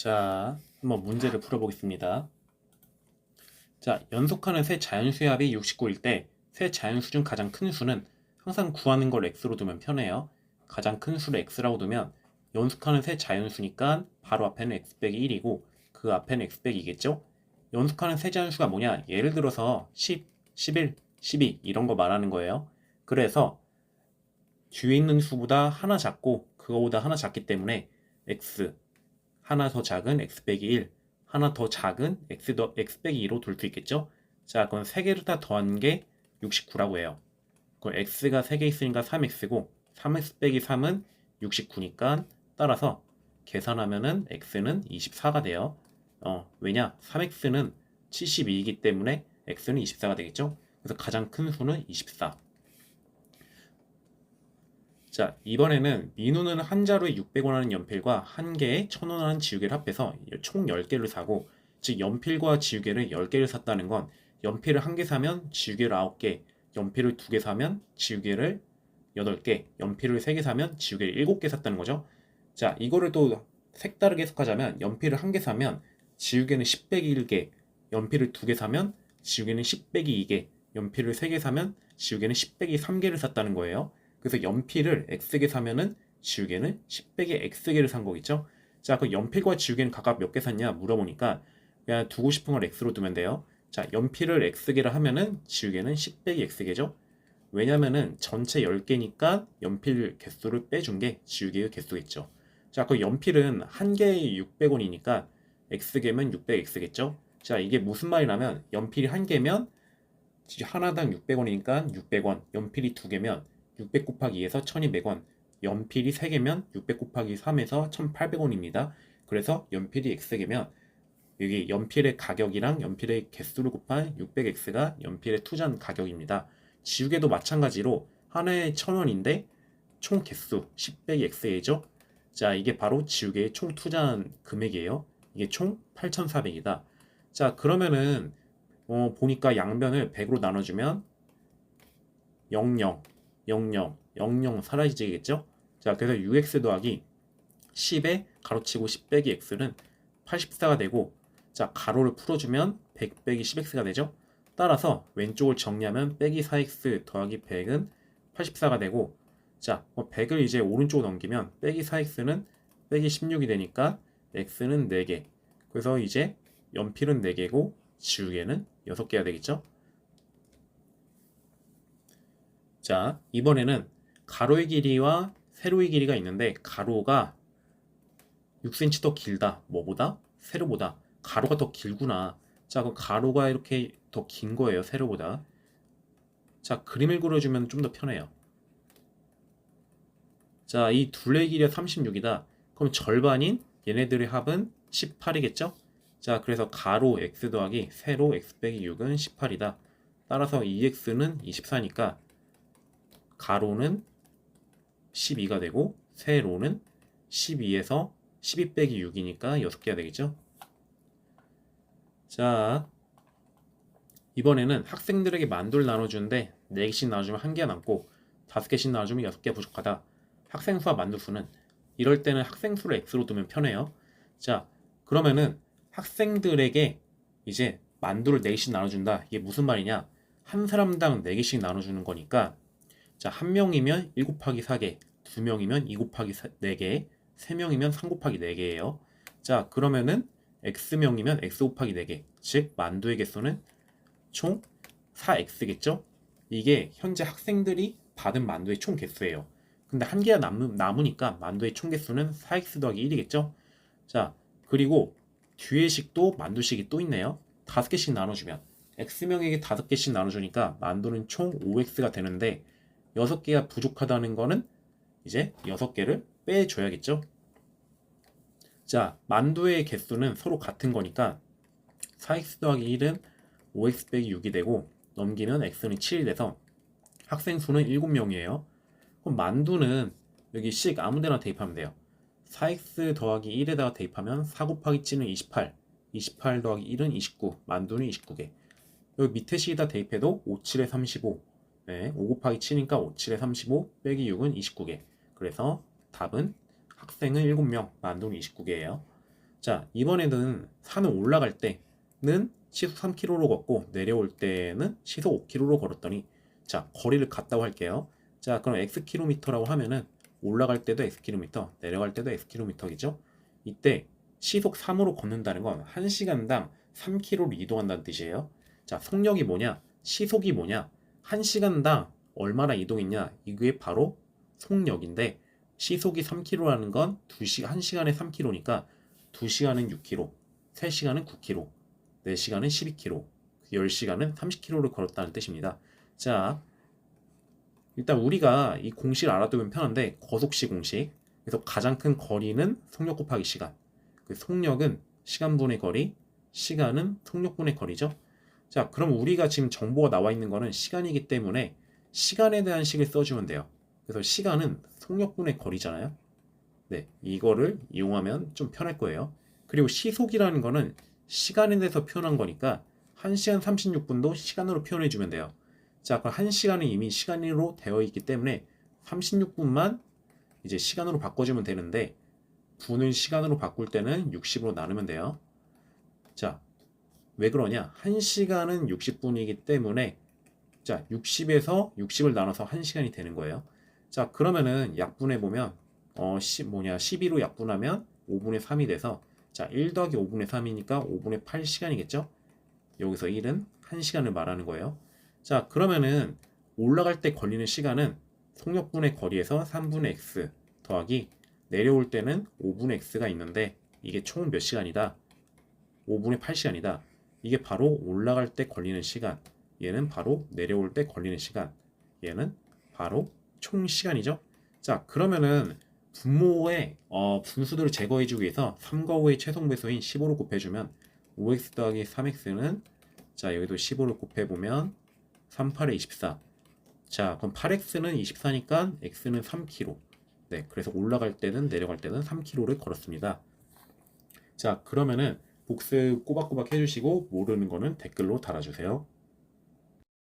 자, 한번 문제를 풀어보겠습니다. 자, 연속하는 세 자연수의 합이 69일 때 세 자연수 중 가장 큰 수는 항상 구하는 걸 x로 두면 편해요. 가장 큰 수를 x라고 두면 연속하는 세 자연수니까 바로 앞에는 x 빼기 1이고 그 앞에는 x 빼기 2겠죠? 연속하는 세 자연수가 뭐냐? 예를 들어서 10, 11, 12 이런 거 말하는 거예요. 그래서 뒤에 있는 수보다 하나 작고 그거보다 하나 작기 때문에 x 하나 더 작은 x 빼기 1, 하나 더 작은 x, 더, x 빼기 2로 둘 수 있겠죠? 자, 그럼 세 개를 다 더한 게 69라고 해요. 그럼 x가 3개 있으니까 3x고 3x 빼기 3은 69니까 따라서 계산하면은 x는 24가 돼요. 어, 왜냐? 3x는 72이기 때문에 x는 24가 되겠죠? 그래서 가장 큰 수는 24. 자, 이번에는 민우는 한 자루에 600원 하는 연필과 한 개에 1000원 하는 지우개를 합해서 총 10개를 사고, 즉 연필과 지우개를 10개를 샀다는 건 연필을 한 개 사면 지우개를 9개, 연필을 두 개 사면 지우개를 8개, 연필을 3개 사면 지우개를 7개 샀다는 거죠. 자, 이거를 또 색다르게 해석하자면 연필을 한 개 사면 지우개는 10 빼기 1개, 연필을 두 개 사면 지우개는 10 빼기 2개, 연필을 3개 사면 지우개는 10 빼기 3개를 샀다는 거예요. 그래서 연필을 X개 사면은 지우개는 10 빼기 X개를 산 거겠죠? 자, 그 연필과 지우개는 각각 몇 개 샀냐 물어보니까 그냥 두고 싶은 걸 X로 두면 돼요. 자, 연필을 X개를 하면은 지우개는 10 빼기 X개죠? 왜냐면은 전체 10개니까 연필 개수를 빼준 게 지우개의 개수겠죠. 자, 그 연필은 한 개에 600원이니까 X개면 600X겠죠? 자, 이게 무슨 말이냐면 연필이 한 개면 하나당 600원이니까 600원, 연필이 두 개면 600 곱하기 2에서 1200원, 연필이 3개면 600 곱하기 3에서 1800원입니다. 그래서 연필이 X개면 여기 연필의 가격이랑 연필의 개수를 곱한 600X가 연필의 투자한 가격입니다. 지우개도 마찬가지로 하나에 1000원인데 총 개수 10배기 X예죠. 자, 이게 바로 지우개의 총 투자한 금액이에요. 이게 총 8,400이다. 자, 그러면은 어, 보니까 양변을 100으로 나눠주면 00, 00, 00 사라지겠죠? 자, 그래서 6x 더하기 10에 가로치고 10 빼기 x는 84가 되고 자, 가로를 풀어주면 100 빼기 10x가 되죠? 따라서 왼쪽을 정리하면 빼기 4x 더하기 100은 84가 되고 자, 100을 뭐 이제 오른쪽으로 넘기면 빼기 4x는 빼기 16이 되니까 x는 4개 그래서 이제 연필은 4개고 지우개는 6개가 되겠죠? 자, 이번에는 가로의 길이와 세로의 길이가 있는데 가로가 6cm 더 길다. 뭐보다? 세로보다. 가로가 더 길구나. 자, 그럼 가로가 이렇게 더 긴 거예요. 세로보다. 자, 그림을 그려주면 좀 더 편해요. 자, 이 둘의 길이가 36이다. 그럼 절반인 얘네들의 합은 18이겠죠? 자, 그래서 가로 x 더하기 세로 x 빼기 6은 18이다. 따라서 2x는 24니까 가로는 12가 되고 세로는 12에서 12 빼기 6이니까 6개가 되겠죠. 자, 이번에는 학생들에게 만두를 나눠주는데 4개씩 나눠주면 1개가 남고 5개씩 나눠주면 6개가 부족하다. 학생 수와 만두 수는 이럴 때는 학생 수를 x로 두면 편해요. 자, 그러면은 학생들에게 이제 만두를 4개씩 나눠준다. 이게 무슨 말이냐? 한 사람당 4개씩 나눠주는 거니까 자, 한 명이면 1 곱하기 4개, 두 명이면 2 곱하기 4개, 세 명이면 3 곱하기 4개예요. 자, 그러면은 x명이면 x 곱하기 4개, 즉 만두의 개수는 총 4x겠죠? 이게 현재 학생들이 받은 만두의 총 개수예요. 근데 한 개가 남, 남으니까 만두의 총 개수는 4x 더하기 1이겠죠? 자, 그리고 뒤에 식도 만두식이 또 있네요. 5개씩 나눠주면 x명에게 5개씩 나눠주니까 만두는 총 5x가 되는데 6개가 부족하다는 거는 이제 6개를 빼줘야겠죠? 자, 만두의 개수는 서로 같은 거니까 4x 더하기 1은 5x 빼기 6이 되고 넘기면 x는 7이 돼서 학생 수는 7명이에요. 그럼 만두는 여기 식 아무데나 대입하면 돼요. 4x 더하기 1에다가 대입하면 4 곱하기 7은 28, 28 더하기 1은 29, 만두는 29개. 여기 밑에 식에다 대입해도 5, 7에 35, 네, 5 곱하기 7이니까 5, 7에 35 빼기 6은 29개. 그래서 답은 학생은 7명, 만두는 29개예요. 자, 이번에는 산을 올라갈 때는 시속 3km로 걷고 내려올 때는 시속 5km로 걸었더니 자, 거리를 같다고 할게요. 자, 그럼 xkm라고 하면은 올라갈 때도 xkm, 내려갈 때도 xkm이죠. 이때 시속 3으로 걷는다는 건 1시간당 3km를 이동한다는 뜻이에요. 자, 속력이 뭐냐? 시속이 뭐냐? 1시간당 얼마나 이동했냐? 이게 바로 속력인데 시속이 3km라는 건 2시, 1시간에 3km니까 2시간은 6km, 3시간은 9km, 4시간은 12km, 10시간은 30km를 걸었다는 뜻입니다. 자, 일단 우리가 이 공식을 알아두면 편한데 거속시 공식. 그래서 가장 큰 거리는 속력 곱하기 시간. 그 속력은 시간분의 거리, 시간은 속력분의 거리죠. 자, 그럼 우리가 지금 정보가 나와 있는 거는 시간이기 때문에 시간에 대한 식을 써주면 돼요. 그래서 시간은 속력분의 거리잖아요. 네, 이거를 이용하면 좀 편할 거예요. 그리고 시속이라는 거는 시간에 대해서 표현한 거니까 1시간 36분도 시간으로 표현해 주면 돼요. 자, 그럼 1시간은 이미 시간으로 되어 있기 때문에 36분만 이제 시간으로 바꿔주면 되는데 분을 시간으로 바꿀 때는 60으로 나누면 돼요. 자, 왜 그러냐? 1시간은 60분이기 때문에 자, 60에서 60을 나눠서 1시간이 되는 거예요. 자, 그러면은 약분해 보면 어, 10 뭐냐? 12로 약분하면 5분의 3이 돼서 자, 1 더하기 5분의 3이니까 5분의 8시간이겠죠? 여기서 1은 1시간을 말하는 거예요. 자, 그러면은 올라갈 때 걸리는 시간은 속력분의 거리에서 3분의 x 더하기 내려올 때는 5분의 x가 있는데 이게 총 몇 시간이다? 5분의 8시간이다. 이게 바로 올라갈 때 걸리는 시간. 얘는 바로 내려올 때 걸리는 시간. 얘는 바로 총 시간이죠. 자, 그러면은 분모의 어, 분수들을 제거해주기 위해서 3과 5의 최종 배수인 15를 곱해주면 5x 더하기 3x는 자 여기도 15를 곱해보면 3, 8에 24. 자, 그럼 8x는 24니까 x는 3km. 네, 그래서 올라갈 때는 내려갈 때는 3km를 걸었습니다. 자, 그러면은 복습 꼬박꼬박 해주시고 모르는 거는 댓글로 달아주세요.